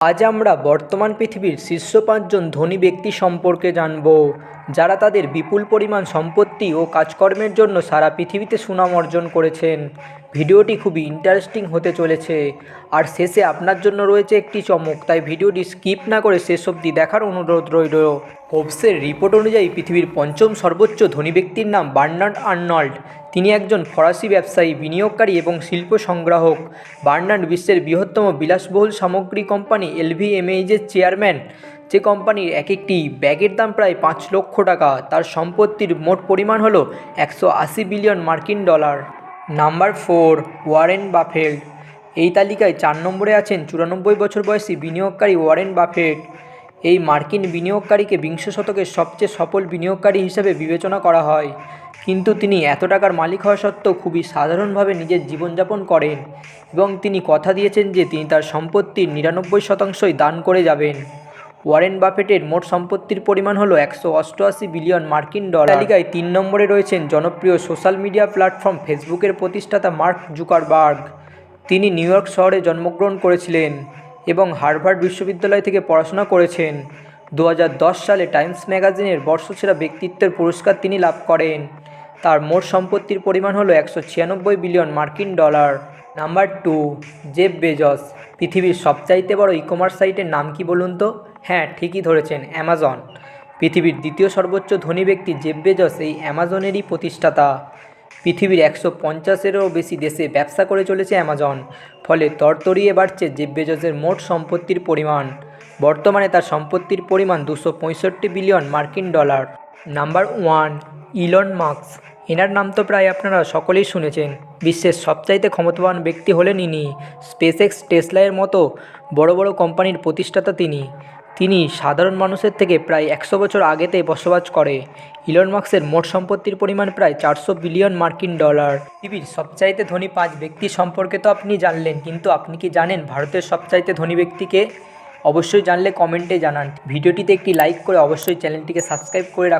আজ আমরা বর্তমান পৃথিবীর শীর্ষ পাঁচজন ধনী ব্যক্তি সম্পর্কে জানব। যারা তাদের বিপুল পরিমাণ সম্পত্তি ও কাজকর্মের জন্য সারা পৃথিবীতে সুনাম অর্জন করেছেন। ভিডিওটি খুবই ইন্টারেস্টিং হতে চলেছে। আর শেষে আপনার জন্য রয়েছে একটি চমক, তাই ভিডিওটি স্কিপ না করে শেষ অবধি দেখার অনুরোধ রইল। হোবসের রিপোর্ট অনুযায়ী পৃথিবীর পঞ্চম সর্বোচ্চ ধনী ব্যক্তির নাম বার্নার্ড আর্নল্ড। তিনি একজন ফরাসি ব্যবসায়ী, বিনিয়োগকারী এবং শিল্প সংগ্রাহক। বার্নার্ড বিশ্বের বৃহত্তম বিলাসবহুল সামগ্রী কোম্পানি এলভিএমএইচের চেয়ারম্যান যে কোম্পানির এক একটি ব্যাগের দাম প্রায় পাঁচ লক্ষ টাকা, তার সম্পত্তির মোট পরিমাণ হলো একশো আশি বিলিয়ন মার্কিন dollar. Number four, Warren Buffett. এই তালিকায় চার নম্বরে আছেন চুরানব্বই বছর বয়সী বিনিয়োগকারী ওয়ারেন বাফেট। এই মার্কিন বিনিয়োগকারীকে বিংশ শতকের সবচেয়ে সফল বিনিয়োগকারী হিসেবে বিবেচনা করা হয়। কিন্তু তিনি এত টাকার মালিক হওয়া সত্ত্বেও খুবই সাধারণভাবে নিজের জীবনযাপন করেন এবং তিনি কথা দিয়েছেন যে তিনি তার সম্পত্তির নিরানব্বই শতাংশই দান করে যাবেন। ওয়ারেন বাফেটের মোট সম্পত্তির পরিমাণ হলো একশো অষ্টআশি বিলিয়ন মার্কিন ডলার। তালিকায় তিন নম্বরে রয়েছেন জনপ্রিয় সোশ্যাল মিডিয়া প্ল্যাটফর্ম ফেসবুকের প্রতিষ্ঠাতা মার্ক জুকারবার্গ। তিনি নিউ ইয়র্ক শহরে জন্মগ্রহণ করেছিলেন এবং হার্ভার্ড বিশ্ববিদ্যালয় থেকে পড়াশোনা করেছেন। দু হাজার দশ সালে টাইমস ম্যাগাজিনের বর্ষসেরা ব্যক্তিত্বের পুরস্কার তিনি লাভ করেন। তার মোট সম্পত্তির পরিমাণ হলো একশো ছিয়ানব্বই বিলিয়ন মার্কিন dollar. Number two, Jeff Bezos. পৃথিবীর সবচাইতে বড় ই কমার্স সাইটের নাম কি বলুন তো? হ্যাঁ ঠিকই ধরেছেন, অ্যামাজন। পৃথিবীর দ্বিতীয় সর্বোচ্চ ধনী ব্যক্তি জেফ বেজস এই অ্যামাজনেরই প্রতিষ্ঠাতা। পৃথিবীর একশো পঞ্চাশেরও বেশি দেশে ব্যবসা করে চলেছে অ্যামাজন, ফলে তরতরিয়ে বাড়ছে জেফ বেজসের মোট সম্পত্তির পরিমাণ। বর্তমানে তার সম্পত্তির পরিমাণ দুশো পঁয়ষট্টি বিলিয়ন মার্কিন dollar. Number one, Elon Musk এনার নাম তো প্রায় আপনারা সকলেই শুনেছেন। বিশ্বের সবচাইতে ক্ষমতাবান ব্যক্তি হলেন ইনি। স্পেসএক্স টেসলায়ের মতো বড় বড় কোম্পানির প্রতিষ্ঠাতা তিনি। তিনি সাধারণ মানুষের থেকে প্রায় একশো বছর আগেতে বসবাস করে। ইলন মার্কসের মোট সম্পত্তির পরিমাণ প্রায় চারশো বিলিয়ন মার্কিন ডলার। পৃথিবীর সবচাইতে ধনী পাঁচ ব্যক্তি সম্পর্কে তো আপনি জানলেন, কিন্তু আপনি কি জানেন ভারতের সবচাইতে ধনী ব্যক্তিকে? অবশ্যই জানলে কমেন্টে জানান। ভিডিওটিতে একটি লাইক করে অবশ্যই চ্যানেলটিকে সাবস্ক্রাইব করে রাখুন